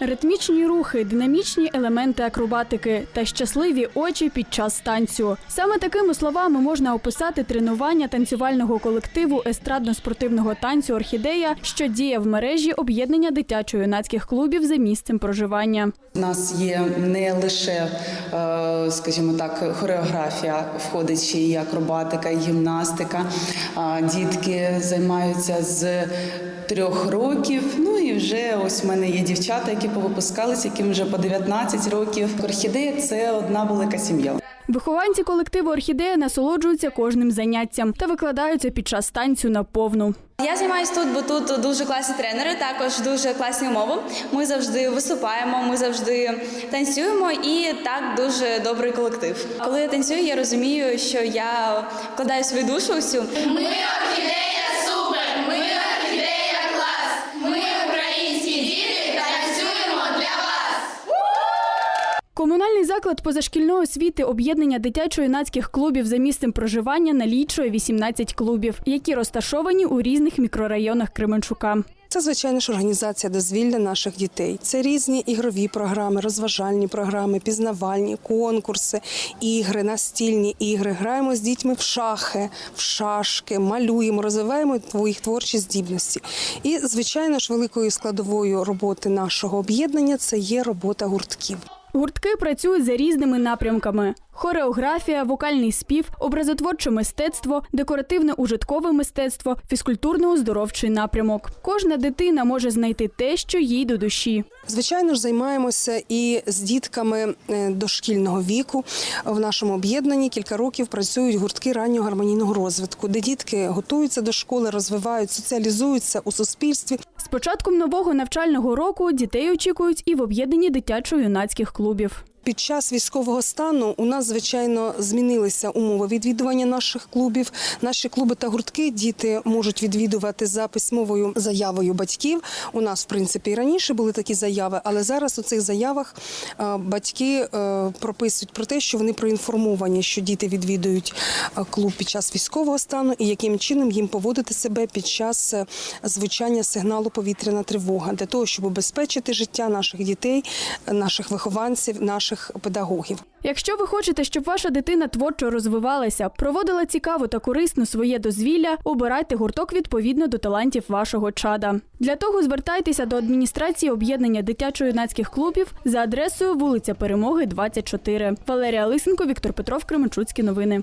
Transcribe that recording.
Ритмічні рухи, динамічні елементи акробатики та щасливі очі під час танцю. Саме такими словами можна описати тренування танцювального колективу естрадно-спортивного танцю Орхідея, що діє в мережі об'єднання дитячо-юнацьких клубів за місцем проживання. У нас є не лише, е, скажімо так, хореографія, входить ще і акробатика, і гімнастика. Дітки займаються з трьох років. Ну вже ось в мене є дівчата, які повипускалися, яким вже по 19 років. Орхідея це одна велика сім'я. Вихованці колективу Орхідея насолоджуються кожним заняттям та викладаються під час танцю на повну. Я займаюся тут, бо тут дуже класні тренери, також дуже класні умови. Ми завжди виступаємо, ми завжди танцюємо і так дуже добрий колектив. Коли я танцюю, я розумію, що я вкладаю свою душу усю. Ми орхідея Комунальний заклад позашкільної освіти об'єднання дитячо-юнацьких клубів за місцем проживання налічує 18 клубів, які розташовані у різних мікрорайонах Кременчука. Це звичайно ж організація дозвілля наших дітей. Це різні ігрові програми, розважальні програми, пізнавальні, конкурси, ігри, настільні ігри. Граємо з дітьми в шахи, в шашки, малюємо, розвиваємо їх творчі здібності. І, звичайно ж, великою складовою роботи нашого об'єднання це є робота гуртків. Гуртки працюють за різними напрямками: хореографія, вокальний спів, образотворче мистецтво, декоративне-ужиткове мистецтво, фізкультурно-оздоровчий напрямок. Кожна дитина може знайти те, що їй до душі. Звичайно ж, займаємося і з дітками е, дошкільного віку. В нашому об'єднанні кілька років працюють гуртки раннього гармонійного розвитку, де дітки готуються до школи, розвивають, соціалізуються у суспільстві. З початком нового навчального року дітей очікують і в об'єднанні дитячо-юнацьких клубів. Під час військового стану у нас, звичайно, змінилися умови відвідування наших клубів. Наші клуби та гуртки діти можуть відвідувати за письмовою заявою батьків. У нас, в принципі, і раніше були такі заяви, але зараз у цих заявах е, батьки е, прописують про те, що вони проінформовані, що діти відвідують е, клуб під час військового стану і яким чином їм поводити себе під час звучання сигналу повітряна тривога для того, щоб убезпечити життя наших дітей, наших вихованців, наших педагогів. Якщо ви хочете, щоб ваша дитина творчо розвивалася, проводила цікаво та корисно своє дозвілля, обирайте гурток відповідно до талантів вашого чада. Для того звертайтеся до адміністрації об'єднання дитячо-юнацьких клубів за адресою вулиця Перемоги, 24. Валерія Лисенко, Віктор Петров, Кременчуцькі новини.